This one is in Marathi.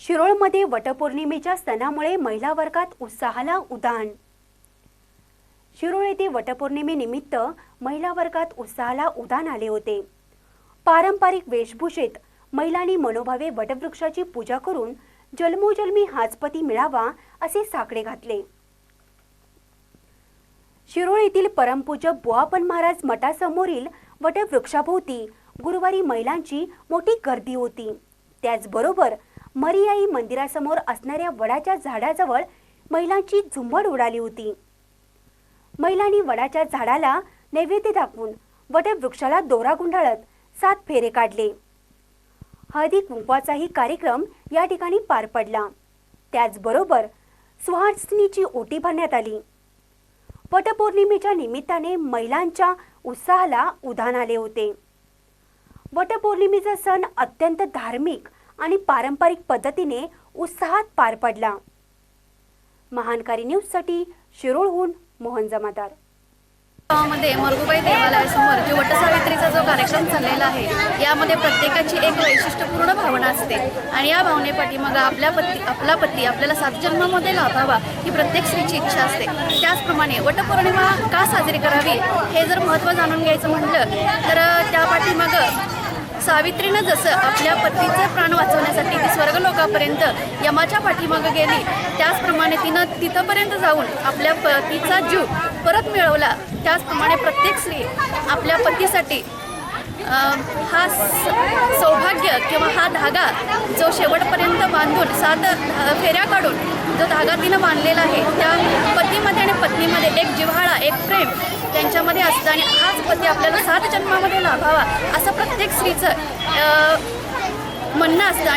शिरोळमध्ये वटपौर्णिमेच्या सणामुळे महिला वर्गात उत्साहाला उदाहरण. शिरोळ येथे वटपौर्णिमेनिमित्त महिला वर्गात उत्साहाला उधाण आले होते. पारंपरिक वेशभूषेत महिलांनी मनोभावे वटवृक्षाची पूजा करून जन्मोजन्मी हाजपती मिळावा असे साकडे घातले. शिरोळ येथील परमपूज्य बुआपन महाराज मठासमोरील वटवृक्षाभोवती गुरुवारी महिलांची मोठी गर्दी होती. त्याचबरोबर मरियाई मंदिरासमोर असणाऱ्या वडाच्या झाडाजवळ महिलांची झुंबड उडाली होती. महिलांनी वडाच्या झाडाला नैवेद्य दाखवून वटवृक्षाला दोरा गुंडाळत सात फेरे काढले. हळदी कुंकवाचाही कार्यक्रम या ठिकाणी पार पडला. त्याचबरोबर सुहासिनीची ओटी भरण्यात आली. वटपौर्णिमेच्या निमित्ताने महिलांच्या उत्साहाला उधाण आले होते. वटपौर्णिमेचा सण अत्यंत धार्मिक आणि पारंपरिक पद्धतीने उत्साहात पार पडला. महानकारी न्यूजसाठी शिरोळहून मोहन जमादार. गावामध्ये मरगुबाई देवालयासमोर जो वटसावित्रीचा जो कार्यक्रम चाललेला आहे यामध्ये प्रत्येकाची एक वैशिष्ट्यपूर्ण भावना असते. आणि या भावनेपाठी मग आपल्या पती आपला पती आपल्याला सात जन्मामध्ये लाभावा ही प्रत्येक स्त्रीची इच्छा असते. त्याचप्रमाणे वटपौर्णिमा का साजरी करावी हे जर महत्त्व जाणून घ्यायचं म्हटलं तर त्या सावित्रीनं जसं आपल्या पतीचे प्राण वाचवण्यासाठी ती स्वर्गलोकापर्यंत यमाच्या पाठीमागं गेली त्याचप्रमाणे तिनं तिथंपर्यंत जाऊन आपल्या पतीचा जीव परत मिळवला. त्याचप्रमाणे प्रत्येक स्त्री आपल्या पतीसाठी हा स- सौभाग्य किंवा हा धागा जो शेवटपर्यंत बांधून सात फेऱ्या काढून जो धागा तिनं बांधलेला आहे त्या पतीमध्ये आणि पत्नीमध्ये एक जिव्हाळा एक प्रेम त्यांच्यामध्ये असतं आणि हाच पती आपल्याला सात जन्मामध्ये लाभावा असं प्रत्येक स्त्रीचं म्हणणं असतं.